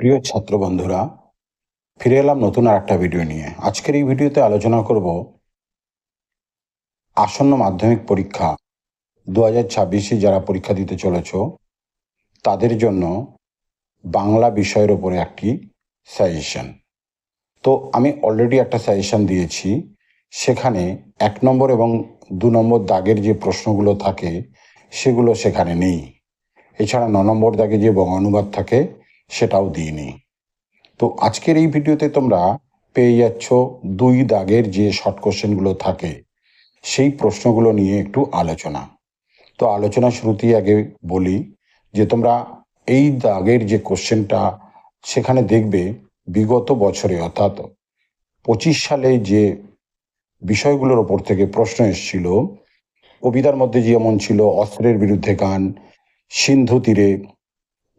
প্রিয় ছাত্র বন্ধুরা, ফিরে এলাম নতুন আর একটা ভিডিও নিয়ে। আজকের এই ভিডিওতে আলোচনা করব আসন্ন মাধ্যমিক পরীক্ষা দু হাজার ছাব্বিশে যারা পরীক্ষা দিতে চলেছ, তাদের জন্য বাংলা বিষয়ের ওপরে একটি সাজেশন তো আমি অলরেডি একটা সাজেশন দিয়েছি। সেখানে এক নম্বর এবং দু নম্বর দাগের যে প্রশ্নগুলো থাকে, সেগুলো সেখানে নেই। এছাড়া ন নম্বর দাগে যে বঙ্গানুবাদ থাকে সেটাও দিইনি। তো আজকের এই ভিডিওতে তোমরা পেয়ে যাচ্ছ দুই দাগের যে শর্ট কোশ্চেনগুলো থাকে, সেই প্রশ্নগুলো নিয়ে একটু আলোচনা। তো আলোচনা শুরুতেই আগে বলি যে তোমরা এই দাগের যে কোশ্চেনটা সেখানে দেখবে বিগত বছরে অর্থাৎ পঁচিশ সালে যে বিষয়গুলোর ওপর থেকে প্রশ্ন এসেছিল, কবিতার মধ্যে যেমন ছিল অস্ত্রের বিরুদ্ধে গান, সিন্ধু তীরে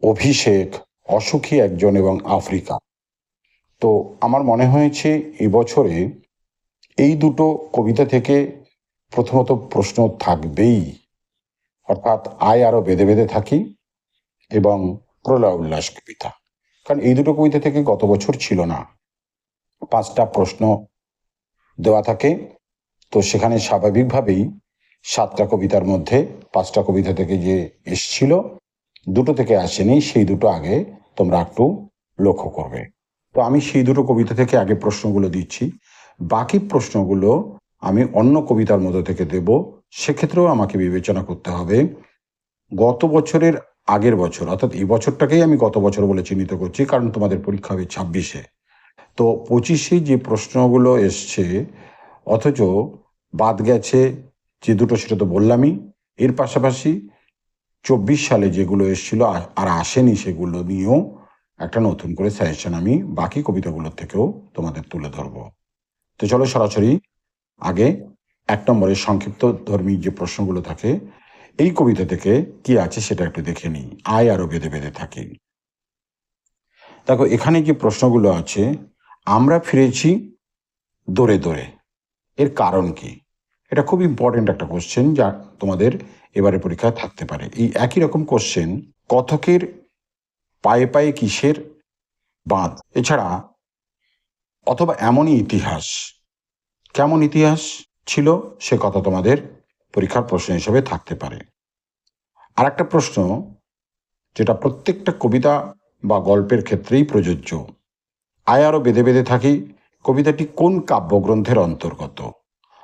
অভিষেক অসুখী একজন এবং আফ্রিকা। তো আমার মনে হয়েছে এবছরে এই দুটো কবিতা থেকে প্রথমত প্রশ্ন থাকবেই। অর্থাৎ আয় আরও বেঁধে বেঁধে থাকি এবং প্রলয় উল্লাস কবিতা। কারণ এই দুটো কবিতা থেকে গত বছর ছিল না। পাঁচটা প্রশ্ন দেওয়া থাকে। তো সেখানে স্বাভাবিকভাবেই সাতটা কবিতার মধ্যে পাঁচটা কবিতা থেকে যে এসছিল, দুটো থেকে আসেনি, সেই দুটো আগে তোমরা একটু লক্ষ্য করবে। তো আমি সেই দুটো কবিতা থেকে আগে প্রশ্নগুলো দিচ্ছি। বাকি প্রশ্নগুলো আমি অন্য কবিতার মধ্যে থেকে দেব। সেক্ষেত্রেও আমাকে বিবেচনা করতে হবে। গত বছরের আগের বছর, অর্থাৎ এই বছরটাকেই আমি গত বছর বলে চিহ্নিত করছি, কারণ তোমাদের পরীক্ষা হবে ছাব্বিশে। তো পঁচিশে যে প্রশ্নগুলো এসছে, অথচ বাদ গেছে যে দুটো সেটা তো বললামই, এর পাশাপাশি চব্বিশ সালে যেগুলো এসেছিল আর আসেনি সেগুলো নিয়েও একটা নতুন করে সাজেশন আমি বাকি কবিতাগুলোর থেকেও তোমাদের তুলে ধরব। তো চলো সরাসরি আগে এক নম্বরের সংক্ষিপ্ত ধর্মী যে প্রশ্নগুলো থাকে, এই কবিতা থেকে কি আছে সেটা একটু দেখে নিই। আয় আরও বেঁধে বেঁধে থাকি। দেখো, এখানে যে প্রশ্নগুলো আছে, আমরা ফিরেছি দৌড়ে দৌড়ে এর কারণ কি? এটা খুব ইম্পর্টেন্ট একটা কোশ্চেন যা তোমাদের এবারে পরীক্ষায় থাকতে পারে। এই একই রকম কোশ্চেন কথকের পায়ে পায়ে কিসের বাঁধ? এছাড়া অথবা এমনই ইতিহাস, কেমন ইতিহাস ছিল সে কথা তোমাদের পরীক্ষার প্রশ্ন হিসেবে থাকতে পারে। আর একটা প্রশ্ন, যেটা প্রত্যেকটা কবিতা বা গল্পের ক্ষেত্রেই প্রযোজ্য। আয় আরও বেঁধে বেঁধে থাকি, কবিতাটি কোন কাব্যগ্রন্থের অন্তর্গত?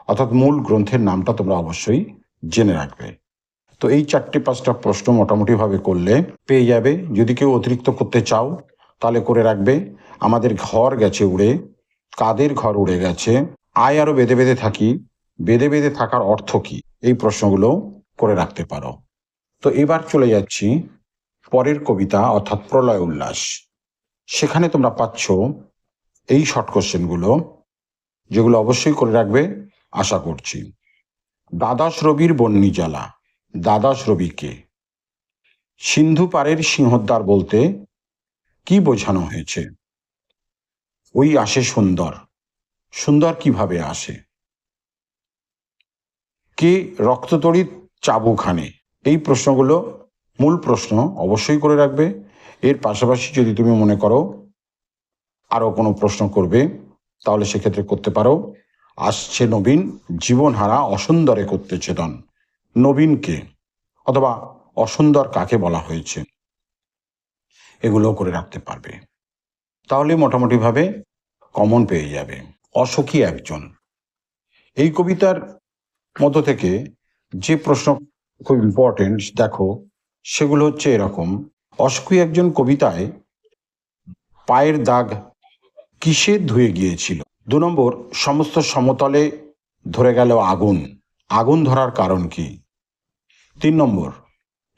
অর্থাৎ মূল গ্রন্থের নামটা তোমরা অবশ্যই জেনে রাখবে। তো এই চারটে পাঁচটা প্রশ্ন মোটামুটিভাবে করলে পেয়ে যাবে। যদি কেউ অতিরিক্ত করতে চাও, তাহলে করে রাখবে। আমাদের ঘর গেছে উড়ে, কাদের ঘর উড়ে গেছে, আয় আরও বেঁধে বেঁধে থাকি, বেঁধে বেঁধে থাকার অর্থ কি? এই প্রশ্নগুলো করে রাখতে পারো। তো এবার চলে যাচ্ছি পরের কবিতা, অর্থাৎ প্রলয় উল্লাস। সেখানে তোমরা পাচ্ছ এই শর্ট কোশ্চেনগুলো, যেগুলো অবশ্যই করে রাখবে। আশা করছি। দ্বাদশ রবির বন্যী জ্বালা। দ্বাদশ রবিকে সিন্ধু পারের সিংহদ্বার বলতে কি বোঝানো হয়েছে? ওই আসে সুন্দর। সুন্দর কীভাবে আসে? কে রক্ততড়িৎ চাবুখানে এই প্রশ্নগুলো মূল প্রশ্ন অবশ্যই করে রাখবে। এর পাশাপাশি যদি তুমি মনে করো আরও কোনো প্রশ্ন করবে, তাহলে সেক্ষেত্রে করতে পারো। আসছে নবীন জীবনহারা অসুন্দরে করতে চেতন। নবীনকে, অথবা অসুন্দর কাকে বলা হয়েছে এগুলো করে রাখতে পারবে। তাহলে মোটামুটিভাবে কমন পেয়ে যাবে। অসখী একজন। এই কবিতার মধ্য থেকে যে প্রশ্ন খুব ইম্পর্টেন্ট দেখো, সেগুলো হচ্ছে এরকম। অসখী একজন কবিতায় পায়ের দাগ কিসে ধুয়ে গিয়েছিল? দু নম্বর, সমস্ত সমতলে ধরে গেল আগুন। আগুন ধরার কারণ কি? তিন নম্বর,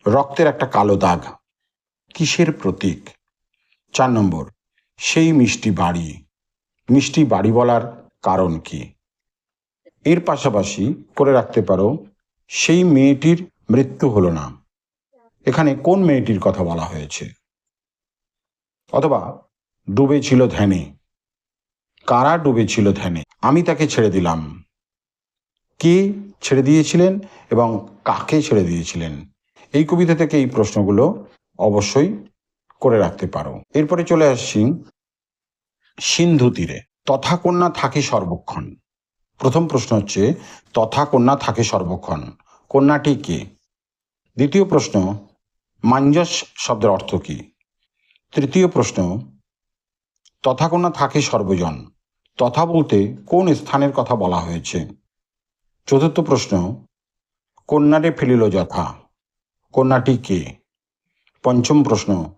রক্তের একটা কালো দাগ। কিসের প্রতীক? চার নম্বর, সেই মিষ্টি বাড়ি। মিষ্টি বাড়ি বলার কারণ কি? এর পাশাপাশি করে রাখতে পারো, সেই মেয়েটির মৃত্যু হলো না। এখানে কোন মেয়েটির কথা বলা হয়েছে? অথবা ডুবে ছিল ধ্যানে। কারা ডুবেছিল ধ্যানে? আমি তাকে ছেড়ে দিলাম। কে ছেড়ে দিয়েছিলেন এবং কাকে ছেড়ে দিয়েছিলেন? এই কবিতা থেকে এই প্রশ্নগুলো অবশ্যই করে রাখতে পারো। এরপরে চলে আসছি সিন্ধু তীরে। তথা কন্যা থাকে সর্বক্ষণ। প্রথম প্রশ্ন হচ্ছে তথা কন্যা থাকে সর্বক্ষণ। কন্যাটি কে? দ্বিতীয় প্রশ্ন, মাঞ্জস শব্দের অর্থ কি? তৃতীয় প্রশ্ন তথা কন্যা থাকে সর্বজন। তথা বলতে কোন স্থানের কথা বলা হয়েছে? চতুর্থ প্রশ্ন কন্যারে ফেলিল যথা। কন্যাটি কে? পঞ্চম প্রশ্ন,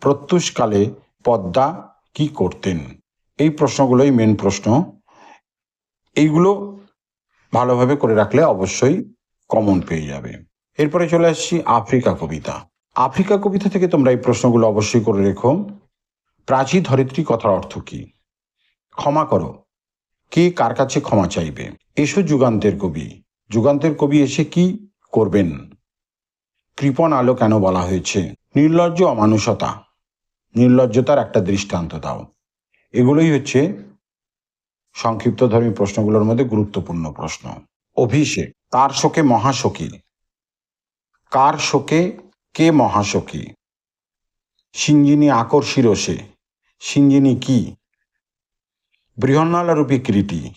প্রত্যুষকালে পদ্মা কি করতেন? এই প্রশ্নগুলোই মেন প্রশ্ন। এইগুলো ভালোভাবে করে রাখলে অবশ্যই কমন পেয়ে যাবে। এরপরে চলে আসছি আফ্রিকা কবিতা। আফ্রিকা কবিতা থেকে তোমরা এই প্রশ্নগুলো অবশ্যই করে রেখো। প্রাচী ধরিত্রী কথার অর্থ কি? ক্ষমা করো। কে কার কাছে ক্ষমা চাইবে? এসো যুগান্তের কবি। যুগান্তের কবি এসে কি করবেন? কৃপণ আলো কেন বলা হয়েছে? নির্লজ্জ অমানুষতা। নির্লজ্জতার একটা দৃষ্টান্ত দাও। এগুলোই হচ্ছে সংক্ষিপ্ত ধর্মী প্রশ্নগুলোর মধ্যে গুরুত্বপূর্ণ প্রশ্ন। অভিষেক তার শোকে মহাশোকী? কার শোকে কে মহাশোকী? সিঞ্জিনী আকর্ষিরসে সিঞ্জিনী কি? বৃহন্নালারূপী কৃতি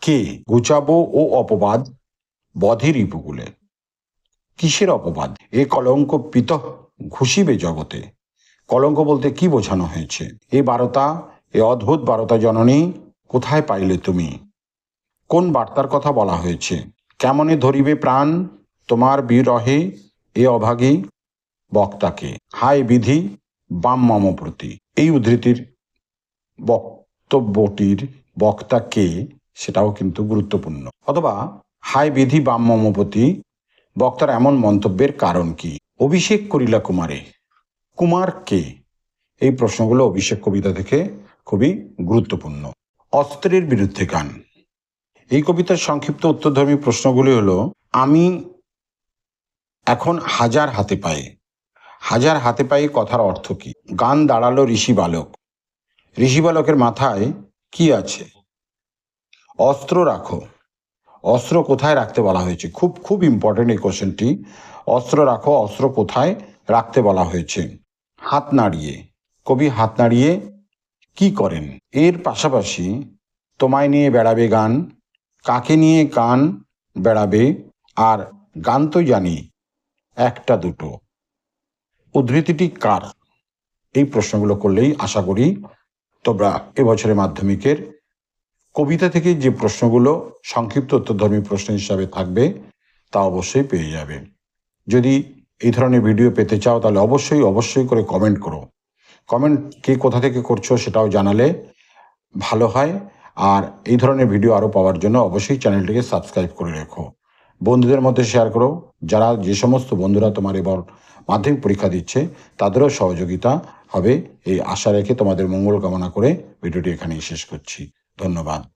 কে গুচাবো ও অপবাদ? বধের রিপুগুলে। কিসের অপবাদ? এ কলঙ্ক পিত ঘুষিবে জগতে। কলঙ্ক বলতে কি বোঝানো হয়েছে? এ বারতা, এ অদ্ভুত বারতা জননী, কোথায় পাইলে তুমি? কোন বার্তার কথা বলা হয়েছে? কেমনে ধরিবে প্রাণ? তোমার বিরহে এ অভাগী বক্তাকে। হায় বিধি, বাম মম প্রতি এই উদ্ধৃতির বক্তব্যটির বক্তা কে সেটাও কিন্তু গুরুত্বপূর্ণ। অথবা হাই বিধি বাম মমপতি, বক্তার এমন মন্তব্যের কারণ কি? অভিষেক করিলা কুমারে, কুমার কে? এই প্রশ্নগুলো অভিষেক কবিতা থেকে খুবই গুরুত্বপূর্ণ। অস্ত্রের বিরুদ্ধে গান। এই কবিতার সংক্ষিপ্ত উত্তরধর্মী প্রশ্নগুলি হলো, আমি এখন হাজার হাতে পায়ে। হাজার হাতে পায়ে কথার অর্থ কি? গান দাঁড়াল ঋষি বালক। ঋষি বালকের মাথায় কি আছে? অস্ত্র রাখো। অস্ত্র কোথায় রাখতে বলা হয়েছে? খুব খুব ইম্পর্টেন্ট এই কোশ্চেনটি অস্ত্র রাখো, অস্ত্র কোথায় রাখতে বলা হয়েছে? হাত নাড়িয়ে। কবি হাত নাড়িয়ে কি করেন? এর পাশাপাশি তোমায় নিয়ে বেড়াবে গান, কাকে নিয়ে গান বেড়াবে, আর গান তো জানি, একটা দুটো। উদ্ধৃতিটি কার? এই প্রশ্নগুলো করলেই আশা করি তোমরা এবছরের মাধ্যমিকের কবিতা থেকে যে প্রশ্নগুলো সংক্ষিপ্ত উত্তরধর্মী প্রশ্ন হিসাবে থাকবে, তা অবশ্যই পেয়ে যাবে। যদি এই ধরনের ভিডিও পেতে চাও, তাহলে অবশ্যই অবশ্যই করে কমেন্ট করো। কমেন্ট কে কোথা থেকে করছ সেটাও জানালে ভালো হয়। আর এই ধরনের ভিডিও আরও পাওয়ার জন্য অবশ্যই চ্যানেলটিকে সাবস্ক্রাইব করে রেখো। বন্ধুদের মধ্যে শেয়ার করো। যারা যে সমস্ত বন্ধুরা তোমার এবার মাধ্যমিক পরীক্ষা দিচ্ছে, তাদেরও সহযোগিতা হবে। এই আশা রেখে তোমাদের মঙ্গল কামনা করে ভিডিওটি এখানেই শেষ করছি। ধন্যবাদ।